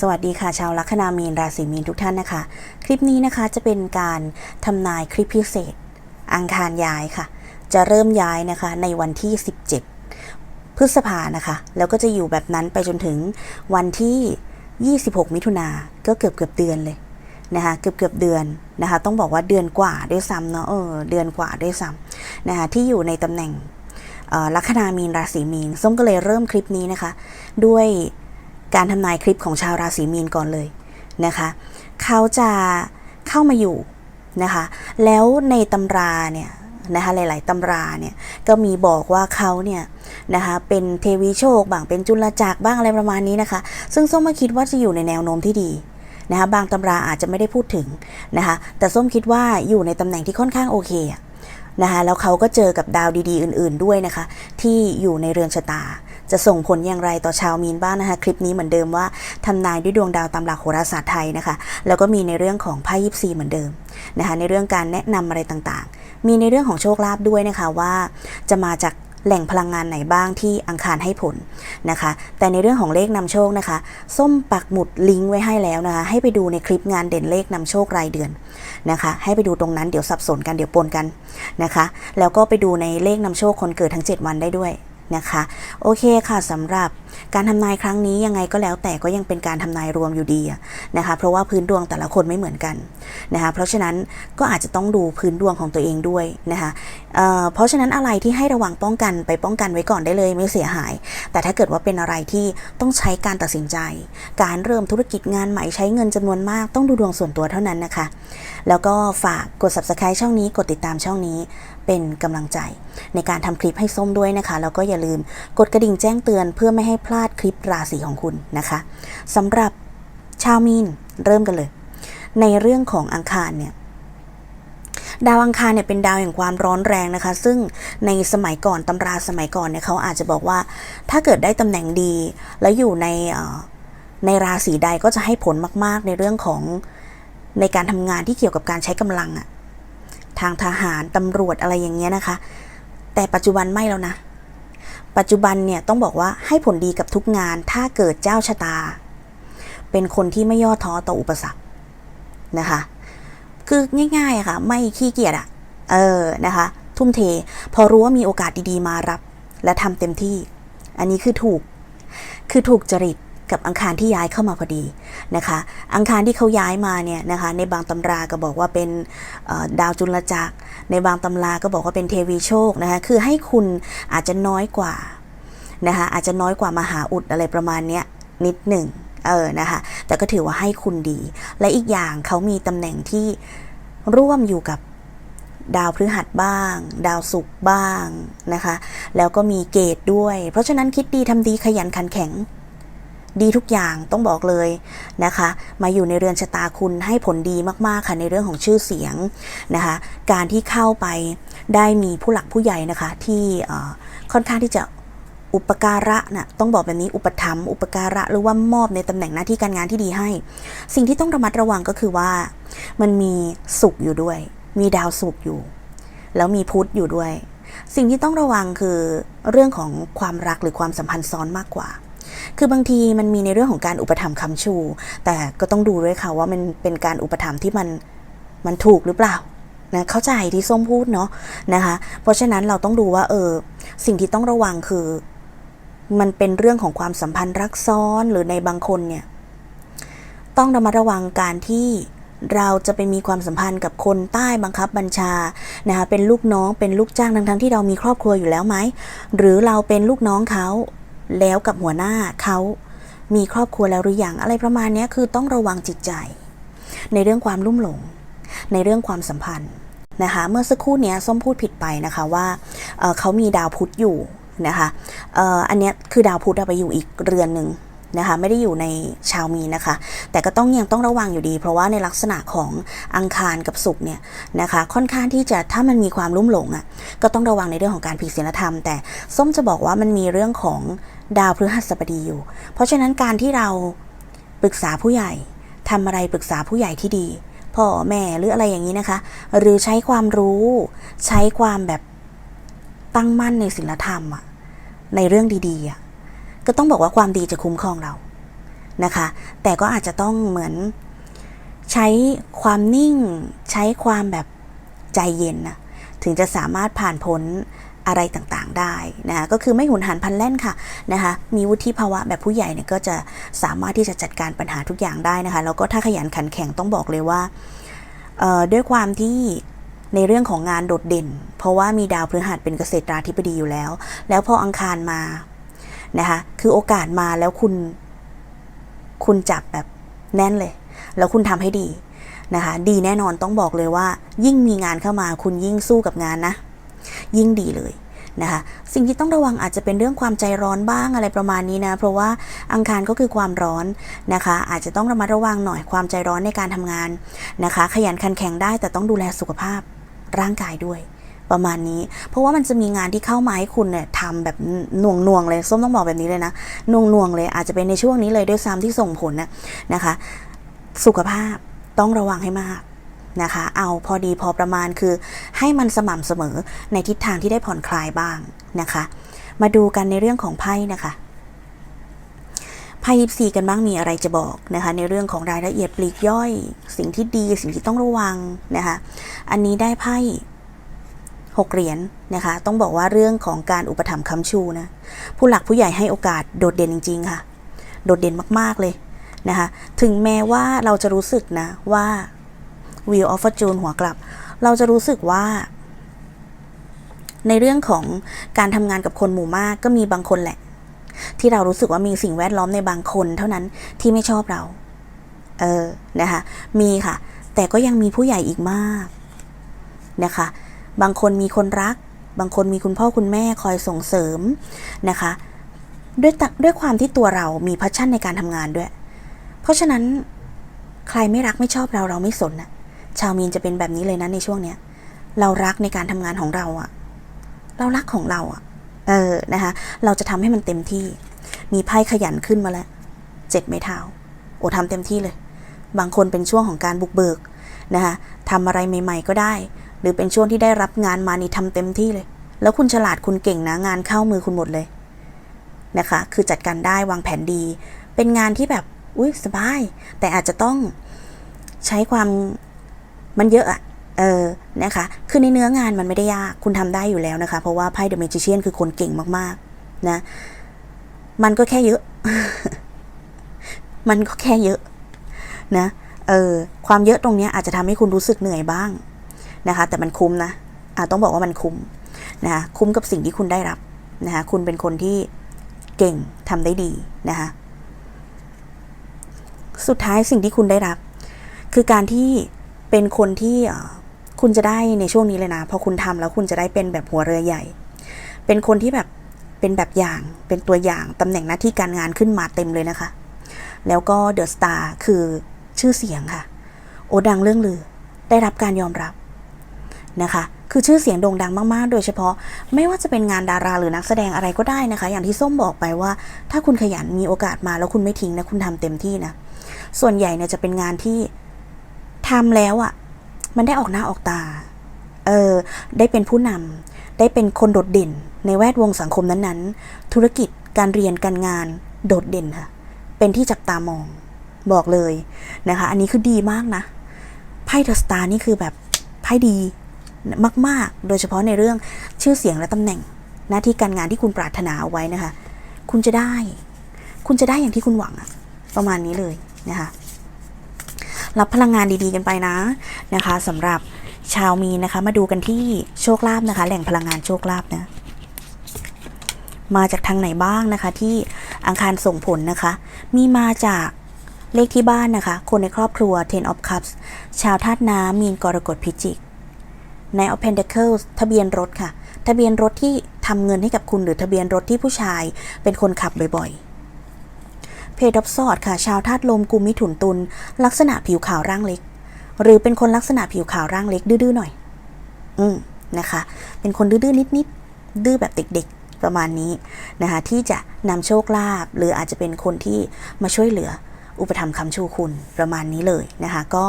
สวัสดีค่ะ ชาวลัคนามีนราศีมีนทุกท่านนะคะ คลิปนี้นะคะจะเป็นการทำนายคลิปพิเศษ อังคารย้ายค่ะ จะเริ่มย้ายนะคะในวันที่ 17 พฤษภานะคะ แล้วก็จะอยู่แบบนั้นไปจนถึงวันที่ 26 มิถุนาก็เกือบเกือบเดือนเลยนะคะเกือบเกือบเดือนนะคะ ต้องบอกว่าเดือนกว่าด้วยซ้ำเนาะเออเดือนกว่าด้วยซ้ำนะคะที่อยู่ในตำแหน่งลัคนามีนราศีมีนส้มก็เลยเริ่มคลิปนี้นะคะ ด้วย การทำนายคลิปของชาวราศีมีนก่อนเลยนะคะเขาจะเข้ามาอยู่นะคะแล้วในตำราเนี่ยนะคะหลาย ๆตำราเนี่ยก็มีบอกว่าเขาเนี่ยนะคะเป็นเทวีโชคบ้างเป็นจุลจักรบ้างอะไรประมาณนี้นะคะ ซึ่งส้มมาคิดว่าจะอยู่ในแนวโน้มที่ดีนะคะบางตำราอาจจะไม่ได้พูดถึงนะคะแต่ส้มคิดว่าอยู่ในตำแหน่งที่ค่อนข้างโอเคนะคะแล้วเขาก็เจอกับดาวดี ๆ อื่น ๆ ด้วยนะคะ ที่อยู่ในเรือนชะตา จะส่งผลอย่างไรต่อชาวมีนบ้างนะคะ คลิปนี้เหมือนเดิมว่าทำนายด้วยดวงดาวตามหลักโหราศาสตร์ไทยนะคะ แล้วก็มีในเรื่องของไพ่ยิปซีเหมือนเดิมนะคะในเรื่องการแนะนำอะไรต่างๆ มีในเรื่องของโชคลาภด้วยนะคะว่าจะมาจากแหล่งพลังงานไหนบ้างที่อังคารให้ผลนะคะ แต่ในเรื่องของเลขนำโชคนะคะ ส้มปักหมุดลิงก์ไว้ให้แล้วนะคะ ให้ไปดูในคลิปงานเด่นเลขนำโชครายเดือนนะคะ ให้ไปดูตรงนั้นเดี๋ยวสับสนกันเดี๋ยวปนกันนะคะ แล้วก็ไปดูในเลขนำโชคคนเกิดทั้ง 7 วันได้ด้วย นะคะ โอเคค่ะสำหรับ การทำนายครั้งนี้ยังไงก็แล้วแต่ก็ยังเป็นการทำนายรวมอยู่ดีนะคะเพราะว่าพื้นดวงแต่ละคนไม่เหมือนกันนะคะเพราะฉะนั้นก็อาจจะต้องดูพื้นดวงของตัวเองด้วยนะคะเเพราะฉะนั้นอะไรที่ให้ระวังป้องกันไปป้องกันไว้ก่อนได้เลยไม่เสียหาย แต่ถ้าเกิดว่าเป็นอะไรที่ต้องใช้การตัดสินใจ การเริ่มธุรกิจงานใหม่ใช้เงินจำนวนมากต้องดูดวงส่วนตัวเท่านั้นนะคะ แล้วก็ฝากกด subscribe ช่องนี้กดติดตามช่องนี้เป็นกำลังใจ ในการทำคลิปให้ส้มด้วยนะคะ แล้วก็อย่าลืมกดกระดิ่งแจ้งเตือนเพื่อไม่ให้พลาดคลิปราศีของคุณนะคะสำหรับชาวมีนเริ่มกันเลย ในเรื่องของอังคารเนี่ยดาวอังคารเนี่ยเป็นดาวแห่งความร้อนแรงนะคะ ซึ่งในสมัยก่อนตำราสมัยก่อนเนี่ยเขาอาจจะบอกว่า ถ้าเกิดได้ตำแหน่งดี แล้วอยู่ในในราศีใดก็จะให้ผลมาก ๆ ในเรื่องของในการทำงานที่เกี่ยวกับการใช้กำลังอะทางทหารตำรวจอะไรอย่างเงี้ยนะคะ แต่ปัจจุบันไม่แล้วนะ ปัจจุบันเนี่ยต้องบอกว่าให้ผลดีกับทุกงานถ้าเกิดเจ้าชะตา เป็นคนที่ไม่ย่อท้อต่ออุปสรรคนะคะ คือง่ายๆค่ะ ไม่ขี้เกียจอะเออนะคะ ทุ่มเท พอรู้ว่ามีโอกาสดีๆมารับ และทำเต็มที่ อันนี้คือถูก คือถูกจริต กับอังคารที่ย้ายเข้ามาพอดีนะคะ อังคารที่เขาย้ายมาเนี่ยนะคะ ในบางตำราก็บอกว่าเป็นดาวจุลจักร ในบางตำราก็บอกว่าเป็นเทวีโชคนะคะ คือให้คุณอาจจะน้อยกว่านะคะ อาจจะน้อยกว่ามหาอุดอะไรประมาณเนี้ยนิดหนึ่งเออนะคะ แต่ก็ถือว่าให้คุณดี และอีกอย่างเขามีตำแหน่งที่ร่วมอยู่กับดาวพฤหัสบ้าง ดาวศุกร์บ้างนะคะ แล้วก็มีเกตด้วย เพราะฉะนั้นคิดดีทำดีขยันขันแข็ง ดีทุกอย่างต้องบอกเลยนะคะ มาอยู่ในเรือนชะตาคุณให้ผลดีมากๆค่ะในเรื่องของชื่อเสียงนะคะ การที่เข้าไปได้มีผู้หลักผู้ใหญ่นะคะที่ค่อนข้างที่จะอุปการะนะต้องบอกแบบนี้อุปถัมภ์อุปการะหรือว่ามอบในตำแหน่งหน้าที่การงานที่ดีให้ สิ่งที่ต้องระมัดระวังก็คือว่า มันมีสุขอยู่ด้วย มีดาวสุขอยู่ แล้วมีพุธอยู่ด้วย สิ่งที่ต้องระวังคือเรื่องของความรักหรือความสัมพันธ์ซ้อนมากกว่า คือบางทีมันมีในเรื่องของการอุปถัมภ์คำชู แต่ก็ต้องดูด้วยค่ะว่ามันเป็นการอุปถัมภ์ที่มันมันถูกหรือเปล่านะเข้าใจที่ส้มพูดเนาะนะคะ เพราะฉะนั้นเราต้องดูว่าเออสิ่งที่ต้องระวังคือ มันเป็นเรื่องของความสัมพันธ์รักซ้อนหรือในบางคนเนี่ย ต้องระมัดระวังการที่เราจะไปมีความสัมพันธ์กับคนใต้บังคับบัญชานะคะเป็นลูกน้องเป็นลูกจ้างทั้งๆที่เรามีครอบครัวอยู่แล้วไหมหรือเราเป็นลูกน้องเขา แล้วกับหัวหน้าเขามีครอบครัวแล้วหรือยังอะไรประมาณนี้คือต้องระวังจิตใจ ในเรื่องความลุ่มหลง ในเรื่องความสัมพันธ์นะคะเมื่อสักครู่นี้ส้มพูดผิดไปนะคะว่าเเขามีดาวพุธอยู่นะคะอ,อ,อันนี้คือดาวพุธไปอยู่อีกเรือนหนึ่ง นะคะ ไม่ได้อยู่ในชาวมีนนะคะ แต่ก็ต้องยังต้องระวังอยู่ดี เพราะว่าในลักษณะของอังคารกับศุกร์เนี่ยนะคะ ค่อนข้างที่จะถ้ามันมีความลุ่มหลงอะ่ะก็ต้องระวังในเรื่องของการผิดศีลธรรม แต่ส้มจะบอกว่ามันมีเรื่องของดาวพฤหัสบดีอยู่ เพราะฉะนั้นการที่เราปรึกษาผู้ใหญ่ทำอะไรปรึกษาผู้ใหญ่ที่ดีพ่อแม่หรืออะไรอย่างนี้นะคะ หรือใช้ความรู้ใช้ความแบบตั้งมั่นในศีลธรรมอะในเรื่องดีๆอะ ก็ต้องบอกว่าความดีจะคุ้มครองเรานะคะ แต่ก็อาจจะต้องเหมือนใช้ความนิ่ง ใช้ความแบบใจเย็นนะถึงจะสามารถผ่านพ้นอะไรต่างๆได้นะะก็คือไม่หุนหันพลันแล่นค่ะนะคะมีวุฒิภาวะแบบผู้ใหญ่เนี่ยก็จะสามารถที่จะจัดการปัญหาทุกอย่างได้นะคะแล้วก็ถ้าขยันขันแข็งต้องบอกเลยว่าด้วยความที่ในเรื่องของงานโดดเด่น เพราะว่ามีดาวพฤหัสเป็นเกษตราธิบดีอยู่แล้ว แล้วพออังคารมา นะคะคือโอกาสมาแล้วคุณ คุณจับแบบแน่นเลย แล้วคุณทำให้ดีนะคะ ดีแน่นอนต้องบอกเลยว่า ยิ่งมีงานเข้ามาคุณยิ่งสู้กับงานนะ ยิ่งดีเลยนะคะสิ่งที่ต้องระวังอาจจะเป็นเรื่องความใจร้อนบ้างอะไรประมาณนี้นะ เพราะว่าอังคารก็คือความร้อนนะคะ อาจจะต้องระมัดระวังหน่อยความใจร้อนในการทำงานนะคะ ขยันขันแข็งได้แต่ต้องดูแลสุขภาพร่างกายด้วย ประมาณนี้ เพราะว่ามันจะมีงานที่เข้ามาให้คุณเนี่ยทำแบบหน่วงหน่วงๆเลยส้มต้องบอกแบบนี้เลยนะหน่วงหน่วงๆเลยอาจจะเป็นในช่วงนี้เลยด้วยซ้ำที่ส่งผลนะนะคะ สุขภาพต้องระวังให้มากนะคะ เอาพอดีพอประมาณคือให้มันสม่ำเสมอในทิศทางที่ได้ผ่อนคลายบ้างนะคะ มาดูกันในเรื่องของไพ่นะคะไพ่ยิปซีกันบ้างมีอะไรจะบอกนะคะ ในเรื่องของรายละเอียดปลีกย่อย สิ่งที่ดีสิ่งที่ต้องระวังนะคะ อันนี้ได้ไพ่ หกเหรียญนะคะ ต้องบอกว่าเรื่องของการอุปถัมภ์ค้ำชูนะ ผู้หลักผู้ใหญ่ให้โอกาสโดดเด่นจริง ๆ ค่ะ โดดเด่นมากๆเลยนะคะ ถึงแม้ว่าเราจะรู้สึกนะว่า Wheel of Fortune หัวกลับ เราจะรู้สึกว่า ในเรื่องของการทำงานกับคนหมู่มากก็มีบางคนแหละ ที่เรารู้สึกว่ามีสิ่งแวดล้อมในบางคนเท่านั้นที่ไม่ชอบเรา เออนะคะ มีค่ะ แต่ก็ยังมีผู้ใหญ่อีกมากนะคะ บางคนมีคนรัก บางคนมีคุณพ่อคุณแม่คอยส่งเสริมนะคะ ด้วยด้วยความที่ตัวเรามีพัชชั่นในการทำงานด้วย เพราะฉะนั้นใครไม่รักไม่ชอบเราเราไม่สนนะชาวมีนจะเป็นแบบนี้เลยนะในช่วงเนี้ย เรารักในการทำงานของเราอะเรารักของเราอะเออนะคะ เราจะทำให้มันเต็มที่ มีไพ่ขยันขึ้นมาแล้วเจ็ดไม้เท้าโอ้ทำเต็มที่เลย บางคนเป็นช่วงของการบุกเบิกนะคะทำอะไรใหม่ ๆ ก็ได้ หรือเป็นช่วงที่ได้รับงานมานี่ทำเต็มที่เลย แล้วคุณฉลาดคุณเก่งนะงานเข้ามือคุณหมดเลยนะคะ คือจัดการได้วางแผนดี เป็นงานที่แบบอุ้ยสบาย แต่อาจจะต้องใช้ความมันเยอะอะเออนะคะ คือในเนื้องานมันไม่ได้ยาก คุณทำได้อยู่แล้วนะคะ เพราะว่าไพ่เดอะเมจิเชียนคือคนเก่งมากๆ นะ มันก็แค่เยอะ มันก็แค่เยอะ นะ เออ ความเยอะตรงนี้อาจจะทำให้คุณรู้สึกเหนื่อยบ้าง นะคะ แต่มันคุ้มนะต้องบอกว่ามันคุ้มนะคะคุ้มกับสิ่งที่คุณได้รับนะคะคุณเป็นคนที่เก่งทำได้ดีนะคะสุดท้ายสิ่งที่คุณได้รับ คือการที่เป็นคนที่คุณจะได้ในช่วงนี้เลยนะพอคุณทำแล้วคุณจะได้เป็นแบบหัวเรือใหญ่ เป็นคนที่แบบเป็นแบบอย่างเป็นตัวอย่างตำแหน่งหน้าที่การงานขึ้นมาเต็มเลยนะคะ แล้วก็เดอะสตาร์คือชื่อเสียงค่ะ โอดังเรื่องลือได้รับการยอมรับ นะคะ คือชื่อเสียงโด่งดังมากๆ โดยเฉพาะ ไม่ว่าจะเป็นงานดาราหรือนักแสดงอะไรก็ได้นะคะ อย่างที่ส้มบอกไปว่า ถ้าคุณขยันมีโอกาสมาแล้วคุณไม่ทิ้งนะคุณทำเต็มที่นะ ส่วนใหญ่เนี่ยจะเป็นงานที่ทำแล้วอะ่ะ มันได้ออกหน้าออกตา เออ ได้เป็นผู้นำได้เป็นคนโดดเด่น ในแวดวงสังคมนั้นๆ ธุรกิจ การเรียน การงาน โดดเด่นค่ะ เป็นที่จับตามอง บอกเลยนะคะ อันนี้คือดีมากนะ ไพ่เดอะสตาร์นี่คือแบบไพ่ดี มาก ๆ โดยเฉพาะในเรื่องชื่อเสียงและตำแหน่ง หน้าที่การงานที่คุณปรารถนาเอาไว้นะคะ คุณจะได้ คุณจะได้อย่างที่คุณหวังประมาณนี้เลยนะคะรับพลังงานดีๆกันไปนะนะคะสำหรับชาวมีนะคะ มาดูกันที่โชคลาภนะคะ แหล่งพลังงานโชคลาภนะมาจากทางไหนบ้างนะคะ ที่อังคารส่งผลนะคะ มีมาจากเลขที่บ้านนะคะ คนในครอบครัว Ten of Cups ชาวธาตุน้ำมีนกรกฎพิจิก ใน of Pentacles ทะเบียนรถค่ะ ทะเบียนรถที่ทำเงินให้กับคุณหรือทะเบียนรถที่ผู้ชายเป็นคนขับบ่อยๆ เพดอฟซอดค่ะ ชาวธาตุลมกุมมิถุนตุลลักษณะผิวขาวร่างเล็ก หรือเป็นคนลักษณะผิวขาวร่างเล็กดื้อๆหน่อย อืมนะคะ เป็นคนดื้อๆนิดๆดื้อแบบเด็กๆ ประมาณนี้นะคะ ที่จะนำโชคลาภหรืออาจจะเป็นคนที่มาช่วยเหลืออุปถัมภ์คำชูคุณประมาณนี้เลยนะคะ ก็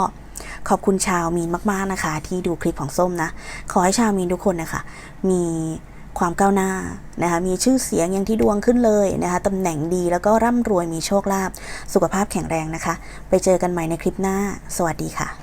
ขอบคุณชาวมีนมากๆนะคะ ที่ดูคลิปของส้มนะ ขอให้ชาวมีนทุกคนนะคะ มีความก้าวหน้านะคะ มีชื่อเสียงอย่างที่ดวงขึ้นเลยนะคะตำแหน่งดีแล้วก็ร่ำรวยมีโชคลาภสุขภาพแข็งแรงนะคะ ไปเจอกันใหม่ในคลิปหน้า สวัสดีค่ะ